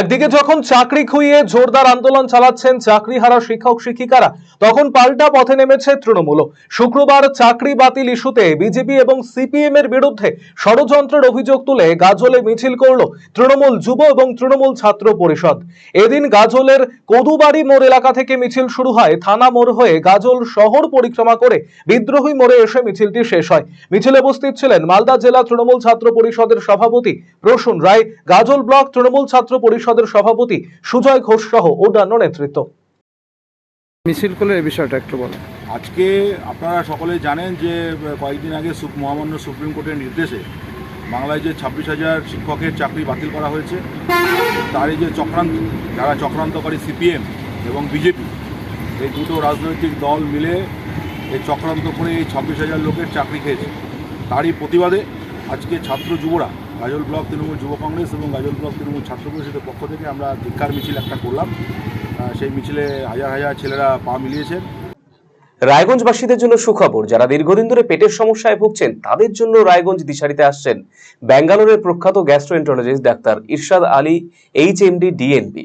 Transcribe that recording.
একদিকে যখন চাকরি খুইয়ে জোরদার আন্দোলন চালাচ্ছেন চাকরি হারা শিক্ষক শিক্ষিকারা, তখন পাল্টা পথে নেমেছে তৃণমূল শুক্রবার চাকরি বাতিল ইস্যুতে বিজেপি এবং সিপিএম এর বিরুদ্ধে ষড়যন্ত্রের অভিযোগ তুলে গাজলে মিছিল করল তৃণমূল যুব এবং তৃণমূল ছাত্র পরিষদ। এদিন গাজলের কদুবাড়ি মোড় এলাকা থেকে মিছিল শুরু হয়। থানা মোড় হয়ে গাজল শহর পরিক্রমা করে বিদ্রোহী মোড়ে এসে মিছিলটি শেষ হয়। মিছিলে উপস্থিত ছিলেন মালদা জেলা তৃণমূল ছাত্র পরিষদের সভাপতি প্রসূন রায়, গাজল ব্লক তৃণমূল ছাত্র পরিষদের সভাপতি সুজয় ঘোষ সহ অন্যান্য নেতৃত্ব। মিছিল করলে এই বিষয়টা একটু বলেন আজকে আপনারা সকলে জানেন যে কয়েকদিন আগে মহামান্য সুপ্রিম কোর্টের নির্দেশে বাংলায় যে ছাব্বিশ হাজার শিক্ষকের চাকরি বাতিল করা হয়েছে তারই যে চক্রান্ত যারা চক্রান্তকারী সিপিএম এবং বিজেপি এই দুটো রাজনৈতিক দল মিলে এই চক্রান্ত করে এই ছাব্বিশ হাজার লোকের চাকরি খেয়েছে। তারই প্রতিবাদে আজকে ছাত্র যুবরা গাজল ব্লক তৃণমূল যুব কংগ্রেস এবং গাজল ব্লক তৃণমূল ছাত্র পরিষদের পক্ষ থেকে আমরা ধিক্ষার মিছিল একটা করলাম। সেই মিছিলে হাজার হাজার ছেলেরা পা মিলিয়েছেন। রায়গঞ্জবাসীদের জন্য সুখবর, যারা দীর্ঘদিন ধরে পেটের সমস্যায় ভুগছেন, তাদের জন্য রায়গঞ্জ দিশারিতে আসছেন ব্যাঙ্গালোরের প্রখ্যাত গ্যাস্ট্রোএন্টারোলজিস্ট ডাক্তার ইরশাদ আলী এইচ এমডি ডিএনপি